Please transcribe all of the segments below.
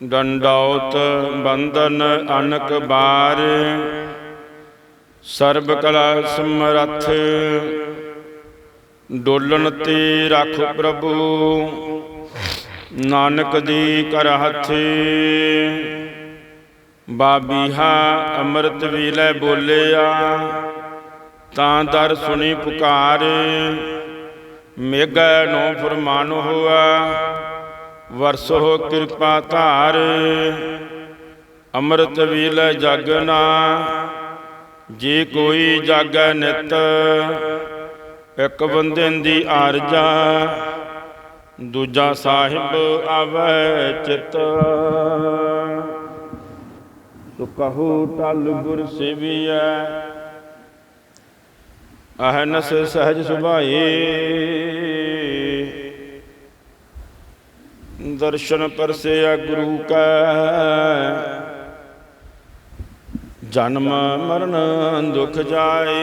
ਡੰਡੌਤ ਬੰਧਨ ਅਨਕ ਬਾਰ, ਸਰਬ ਕਲਾ ਸਮਰੱਥ ਡੋਲਣ ਤੇ ਰੱਖ ਪ੍ਰਭੂ, ਨਾਨਕ ਦੀ ਕਰ ਹੱਥੇ। ਬਾਬੀਹਾ ਅੰਮ੍ਰਿਤ ਵੇਲੇ ਬੋਲਿਆ, ਤਾਂ ਦਰ ਸੁਣੀ ਪੁਕਾਰ, ਮੇਘੈ ਨੋ ਫਰਮਾਨ ਹੋਆ। ਵਰਸੋ ਕਿਰਪਾ ਧਾਰ, ਅੰਮ੍ਰਿਤ ਵੇਲੇ ਜਗਨਾ ਜੇ ਕੋਈ ਜਾਗੈ ਨਿਤ, ਇੱਕ ਬੰਦੇ ਦੀ ਆਰਜਾ, ਦੂਜਾ ਸਾਹਿਬ ਆਵੈ ਚਿਤ। ਸੋ ਕਹੂ ਟਲ ਗੁਰ ਸੇਵੀਐ, ਅਹਨਸ ਸਹਜ ਸੁਭਾਏ। ਦਰਸ਼ਨ ਪਰਸਿਆ ਗੁਰੂ ਕਾ ਜਨਮ ਮਰਨ ਦੁਖ ਜਾਏ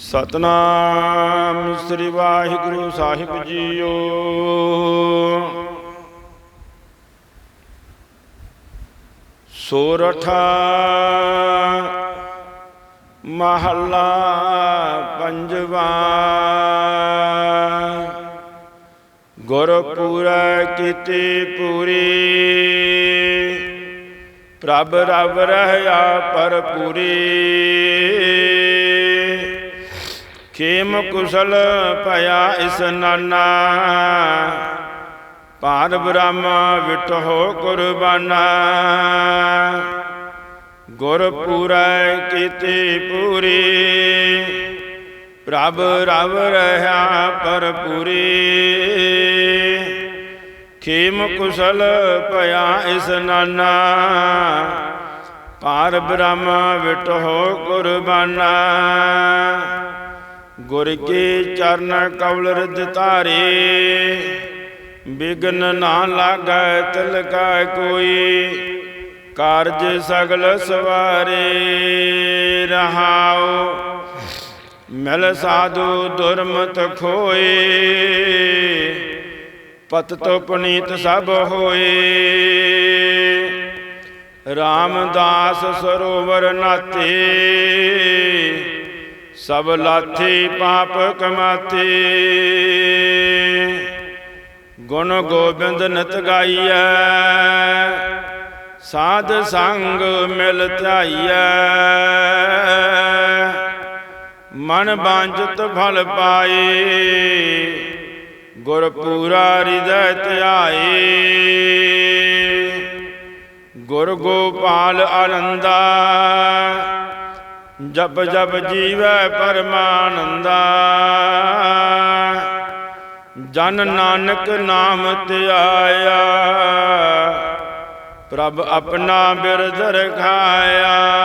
ਸਤਨਾਮ ਸ੍ਰੀ ਵਾਹਿਗੁਰੂ ਸਾਹਿਬ ਜੀਓ ਸੋਰਠਾ ਮਹੱਲਾ ਪੰਜਵਾ ਗੁਰਪੂਰਾ ਕੀਤੀ ਪੂਰੀ। ਪ੍ਰਭ ਰਬ ਰਹਿਆ ਪਰ ਪੂਰੀ। ਖੇਮ ਕੁਸਲ ਭਇਆ ਇਸ ਨਾਨਾ। ਪਾਰ ਬ੍ਰਹਮ ਵਿਟੋ ਕੁਰਬਾਨਾ। ਗੁਰ ਪੂਰੈ ਕੀਤੀ ਪੂਰੀ। ਪ੍ਰਭ ਰਵ ਰਹਾ ਪਰ ਪੂਰੀ ਖੇਮ ਕੁਸਲ ਭਇਆ ਇਸ ਨਾਨਾ। ਪਾਰ ਬ੍ਰਹਮ ਵਿਟੋ ਕੁਰਬਾਨਾ। ਗੁਰ ਕੇ ਚਰਨ ਕਵਲ ਰਿਦ ਧਾਰੇ। ਬਿਗਨ ਨਾ ਲਾਗੈ ਤਿਲਕਾ ਕੋਈ। ਕਾਰਜ ਸਗਲ ਸਵਾਰੇ ਰਹਾਓ ਮਿਲ ਸਾਧੂ ਦੁਰਮਤ ਖੋਏ, ਪਤ ਤੋ ਪੁਨੀਤ ਸਭ ਹੋਏ। ਰਾਮਦਾਸ ਸਰੋਵਰ ਨਾਤੇ ਸਭ ਲਾਥੀ ਪਾਪ ਕਮਾਤੇ ਗੁਣ ਗੋਬਿੰਦ ਨਤ ਗਾਈਐ, ਸਾਧ ਸੰਗ ਮਿਲ ਧਾਈਐ। ਮਨ ਬਾਂਝਤ ਫਲ ਪਾਏ। ਗੁਰ ਪੂਰਾ ਹਿਰਦੈ ਧਿਆਏ। ਗੁਰ ਗੋਪਾਲ ਆਨੰਦਾ। ਜਪ ਜਪ ਜੀਵੈ ਪਰਮਾਨੰਦਾ। ਜਨ ਨਾਨਕ ਨਾਮ ਧਿਆਇਆ। ਪ੍ਰਭ ਆਪਣਾ ਬਿਰਧ ਰਖਾਇਆ।